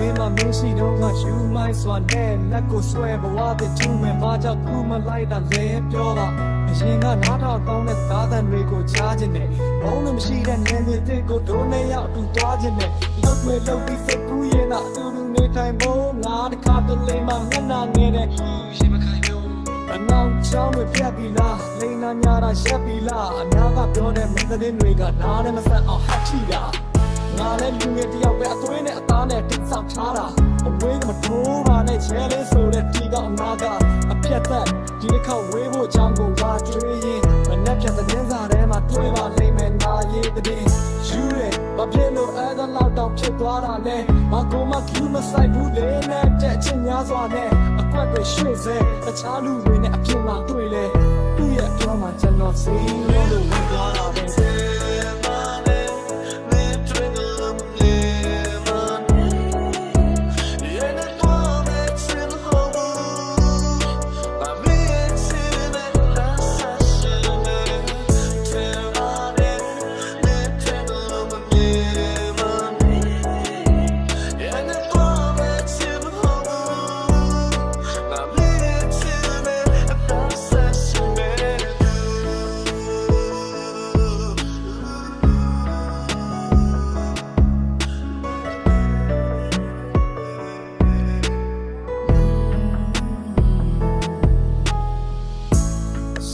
ငါရဲ့ဘေးမှာမင်းရှိတော့ငါယူမိုင်းစွာနဲ့လက်ကိုဆွဲဘဝတဲ့ကျူးမဲ့ဘာကြောင့်ကူမလိုက်တာလဲပြောတာအရင်ကနားထောင်ကောင်းတဲ့သားတန်တွေကိုချားခြင်းနဲ့ဘုံလို့မရှိတဲ့နေမြေတစ်ကိုဒိုးနဲ့ရောက်အတူသွားခြင်းနဲ့လောက်တွေလောက်ပြီးစိတ်ကူးရင်တော့အတူတူနေထိုင်ဖို့ငါတခါတလေမှမျက်နှာငယ်တဲ့ရှိမခိုင်လို့အနောက်ချောင်းတွေပြတ်ပြီလားလိန်နာညာတာရှက်ပြီလားအများကပြောတဲ့မင်းသတင်းတွေကနားနဲ့မဆက်အောင်ဟတ်ချီတာ ငါလည်းလူငယ်တယောက်ပဲအသွေးနဲ့အသားနဲ့တိတ်ဆောက်ထားတာအဝေးကမထိုးပါနဲ့ချဲလေးဆိုတဲ့ဒီကအနာကအပြတ်သက်ဒီတစ်ခေါက်ဝေးဖို့ချောင်းကိုလာကျွေးရင်မနဲ့ဖြတ်တဲ့င်းစားထဲမှာတွေးပါလိမ့်မယ်နာရေးတဲ့ယူရဲဘာဖြစ်လို့အဲ့ဒါလောက်တော့ဖြစ်သွားတာလဲမကောမကျူးမဆိုင်ဘူးလေနဲ့တဲ့ချင်းများစွာနဲ့အကွက်တွေရွှေ့စေတခြားလူတွေနဲ့အပြင်မှာတွေ့လေသူ့ရဲ့ပြောမှကျွန်တော်စီးလို့လို့ဝင်သွားတာပဲ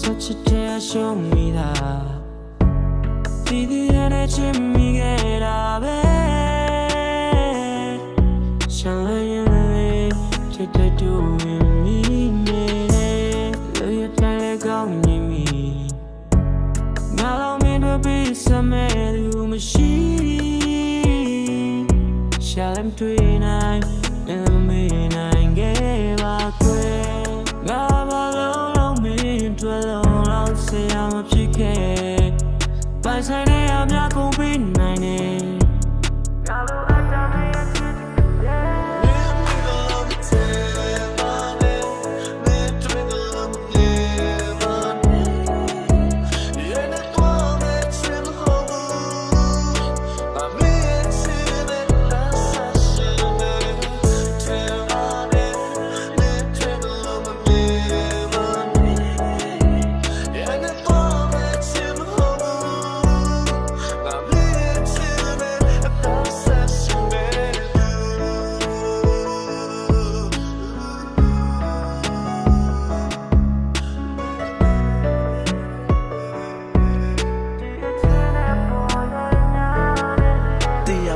Such a day show me that Didi ere chimmi ge da be Shine le che te do mi me Lo ya tai le gong ni mi Nga lo mi do be some lu ma shi Shalem tui nai Em ဆိုင်နေအများကုန်ပြီးနိုင်နေငါ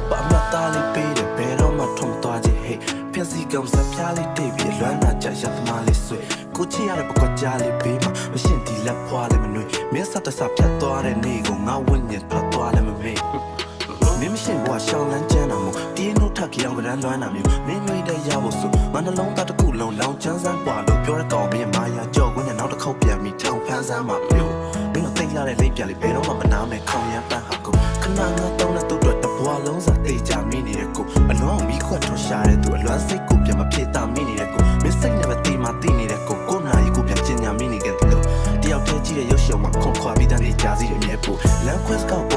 ရားပါမသားလေးပေးတယ်ဘယ်တော့မှထုံသွားခြင်းဟဲ့ဖြက်စီကောင်စပြားလေးတိတ်ပြီးလွမ်းနာကြရသမားလေးဆွေကိုချီရတဲ့ပကွက်ကြားလေးပေးမှာမရှင်းဒီလက်ဖွာလေးမနှွေမင်းဆက်တဆဖြတ်သွားတဲ့နေ့ကိုငါဝိညာဉ်ထွက်သွားလည်းမမေ့မင်းမရှိဘွာရှောင်းလန်းကျန်းတာမို့တင်းတို့ထက်ကြောင်ကရန်လွမ်းတာမျိုးမင်းမျိုးတဲ့ရဖို့ဆိုငါနှလုံးသားတစ်ခုလုံးလောင်ချမ်းစမ်းပွာလို့ပြောတဲ့ကောင်မင်းမာယာကြော့ကွင်းနဲ့နောက်တစ်ခေါက်ပြန်ပြီးထောင်ဖန်းစမ်းမှာမျိုးမင်းတို့သိလာတဲ့လိပ်ပြလေးဘယ်တော့မှမနာမဲ့ခေါင်ရမ်းပန်းဟာကိုခဏငါတောင်းတဲ့သူတို့တဘွာ လုံးစားတေးကြမိနေတဲ့ကိုအလွန်မီးခွက်ထွက်ရှာတဲ့သူအလွမ်းစိတ်ကိုပြန်မဖြစ်တာမိနေတဲ့ကိုမင်းစိတ်နဲ့မတီးမှတီးနေတဲ့ကိုကိုနာရီကိုပြန်ကျင်ညာမိနေခဲ့တယ်လို့တယောက်တည်းကြည့်တဲ့ရုပ်ရှင်မှာခွန်ခွာပြီးတန်းနေကြာစီတဲ့အမြဲပို့လမ်းခွဲစကောက်